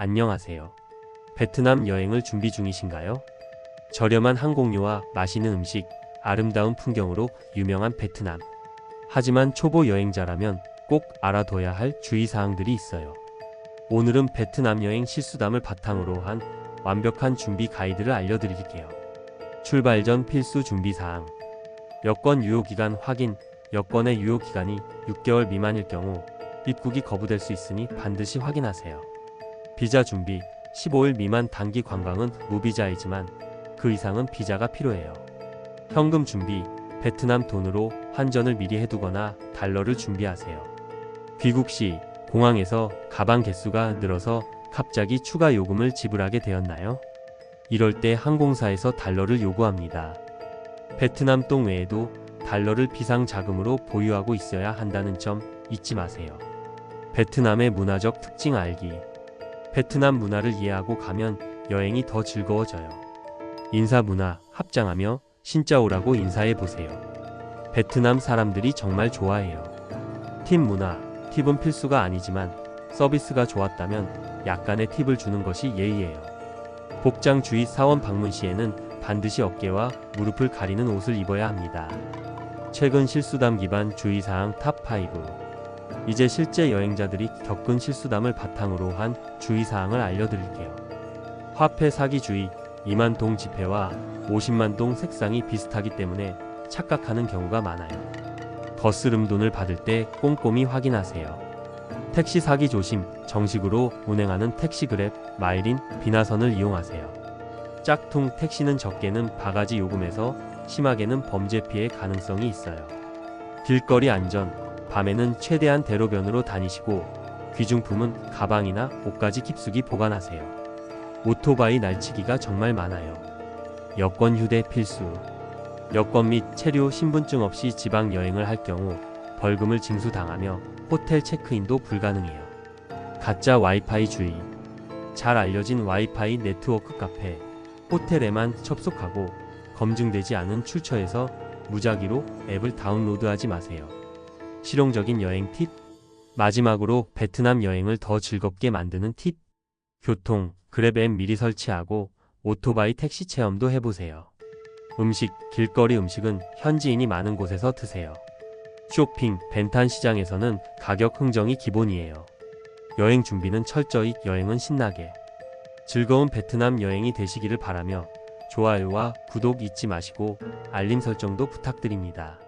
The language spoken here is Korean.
안녕하세요. 베트남 여행을 준비 중이신가요? 저렴한 항공료와 맛있는 음식, 아름다운 풍경으로 유명한 베트남. 하지만 초보 여행자라면 꼭 알아둬야 할 주의사항들이 있어요. 오늘은 베트남 여행 실수담을 바탕으로 한 완벽한 준비 가이드를 알려드릴게요. 출발 전 필수 준비사항. 여권 유효기간 확인. 여권의 유효기간이 6개월 미만일 경우 입국이 거부될 수 있으니 반드시 확인하세요. 비자 준비. 15일 미만 단기 관광은 무비자이지만 그 이상은 비자가 필요해요. 현금 준비. 베트남 돈으로 환전을 미리 해두거나 달러를 준비하세요. 귀국 시 공항에서 가방 개수가 늘어서 갑자기 추가 요금을 지불하게 되었나요? 이럴 때 항공사에서 달러를 요구합니다. 베트남 동 외에도 달러를 비상 자금으로 보유하고 있어야 한다는 점 잊지 마세요. 베트남의 문화적 특징 알기. 베트남 문화를 이해하고 가면 여행이 더 즐거워져요. 인사 문화 합장하며 신짜오라고 인사해 보세요. 베트남 사람들이 정말 좋아해요. 팁 문화 팁은 필수가 아니지만 서비스가 좋았다면 약간의 팁을 주는 것이 예의예요. 복장 주의 사원 방문 시에는 반드시 어깨와 무릎을 가리는 옷을 입어야 합니다. 최근 실수담 기반 주의사항 탑5 이제 실제 여행자들이 겪은 실수담을 바탕으로 한 주의사항을 알려드릴게요. 화폐 사기 주의 2만 동 지폐와 50만 동 색상이 비슷하기 때문에 착각하는 경우가 많아요. 거스름 돈을 받을 때 꼼꼼히 확인하세요. 택시 사기 조심, 정식으로 운행하는 택시그랩, 마일인, 비나선을 이용하세요. 짝퉁 택시는 적게는 바가지 요금에서 심하게는 범죄 피해 가능성이 있어요. 길거리 안전, 밤에는 최대한 대로변으로 다니시고 귀중품은 가방이나 옷까지 깊숙이 보관하세요. 오토바이 날치기가 정말 많아요. 여권 휴대 필수. 여권 및 체류 신분증 없이 지방 여행을 할 경우 벌금을 징수당하며 호텔 체크인도 불가능해요. 가짜 와이파이 주의. 잘 알려진 와이파이 네트워크 카페, 호텔에만 접속하고 검증되지 않은 출처에서 무작위로 앱을 다운로드하지 마세요. 실용적인 여행 팁. 마지막으로 베트남 여행을 더 즐겁게 만드는 팁. 교통, 그랩 앱 미리 설치하고 오토바이 택시 체험도 해보세요. 음식, 길거리 음식은 현지인이 많은 곳에서 드세요. 쇼핑, 벤탄 시장에서는 가격 흥정이 기본이에요. 여행 준비는 철저히 여행은 신나게. 즐거운 베트남 여행이 되시기를 바라며 좋아요와 구독 잊지 마시고 알림 설정도 부탁드립니다.